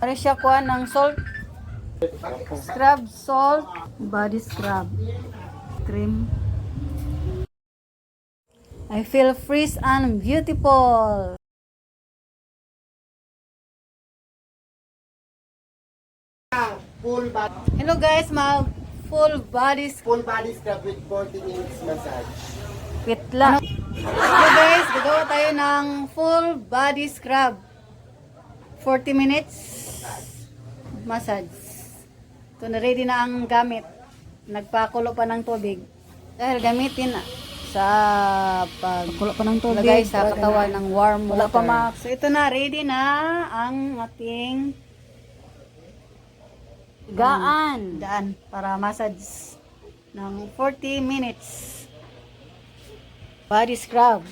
Para siya kuha ng salt. Scrub, salt, body scrub. Cream. I feel fresh and beautiful. Hello guys, mag full body full body scrub with 40 minutes massage. Wait lang. Hello guys, gagawa tayo ng full body scrub. 40 minutes massage. Ito na ready na ang gamit. Nagpakulo pa ng tubig. Dahil gamitin sa pagkulo pa ng tubig lagay sa katawan ng warm water. Wala pa max. So ito na ready na ang ating gaan. Daan para massage ng 40 minutes. Body scrub.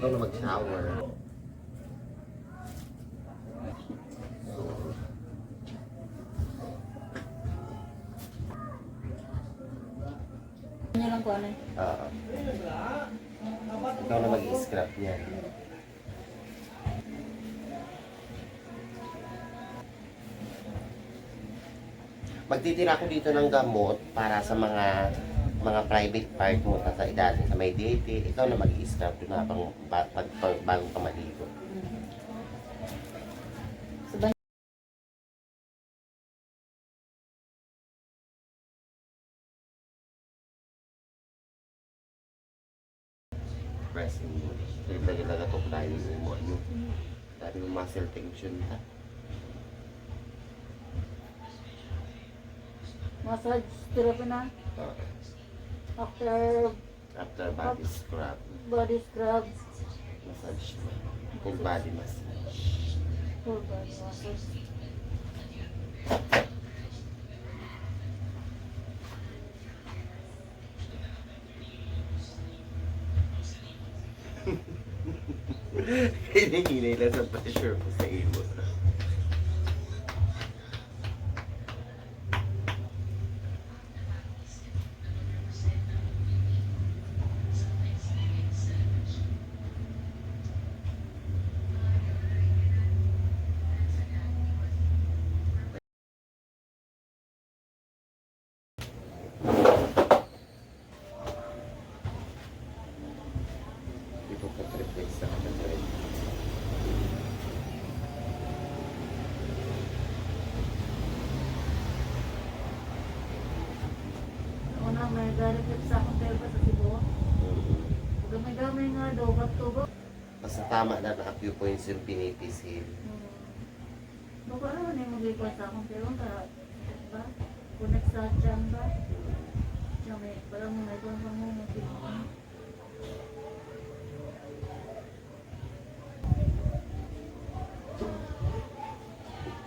Ikaw na mag-shower. Ano lang ko ano? Oo. ikaw na mag-scrub niyan. Magtitira ako dito ng gamot para sa mga mga private part mo sa ilalim sa may date. Ikaw na mag-scrub doon habang ba, pag, pag, bago ka maligo. Pressing mo. Lagi-laga to tayo mo. Dari yung muscle tension ha. Massage therapy na. Oo. After After body scrub, body scrub, massage mo. Full body massage. full body massage. Hinihinay lang sa pressure mo sa imo. Triplex sa kapatid. Ako na may benefit sa akong therapy sa Cebu. Gamay-gamay nga daw, ba't Basta tama na na acupoints yung pinipisil. Baka naman yung mag-request sa akong pero para ba? Connect sa chan ba? Siya may parang may kung pang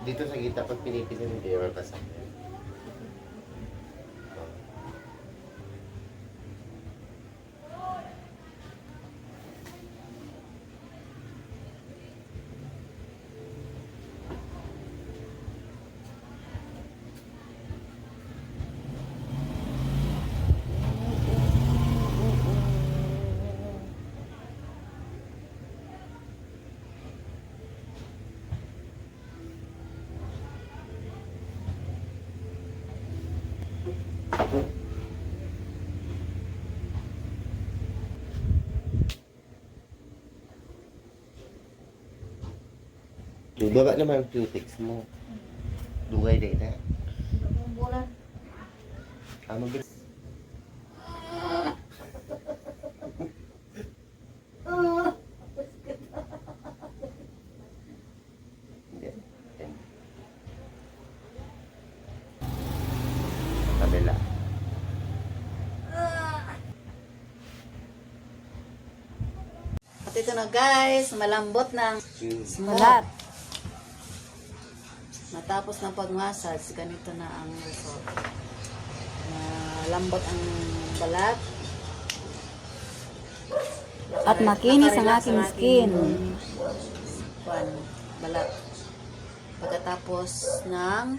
Dito sa gitna pag pinipisil hindi naman masakit. Baba naman ang cutics mo. Dugay din na. Bulan. Ah, mabilis. Kabila. At ito na guys, malambot ng Cheese. balat. Matapos ng pag-massage, ganito na ang result. Malambot ang balat. At makinis ang aking skin. Kwan, balat. Pagkatapos ng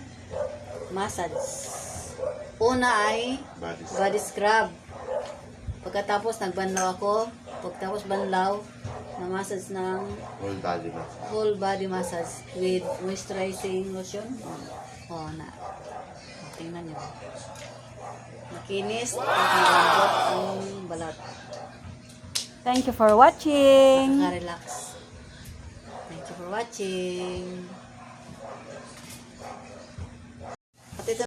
massage. Una ay body scrub. Pagkatapos nagbanlaw ako. Pagkatapos banlaw, na massage ng Whole body massage. whole body massage with moisturizing lotion. Oh, na. Oh, tingnan nyo. Makinis at malambot ang balat. Thank you for watching. Nakaka-relax. Thank you for watching.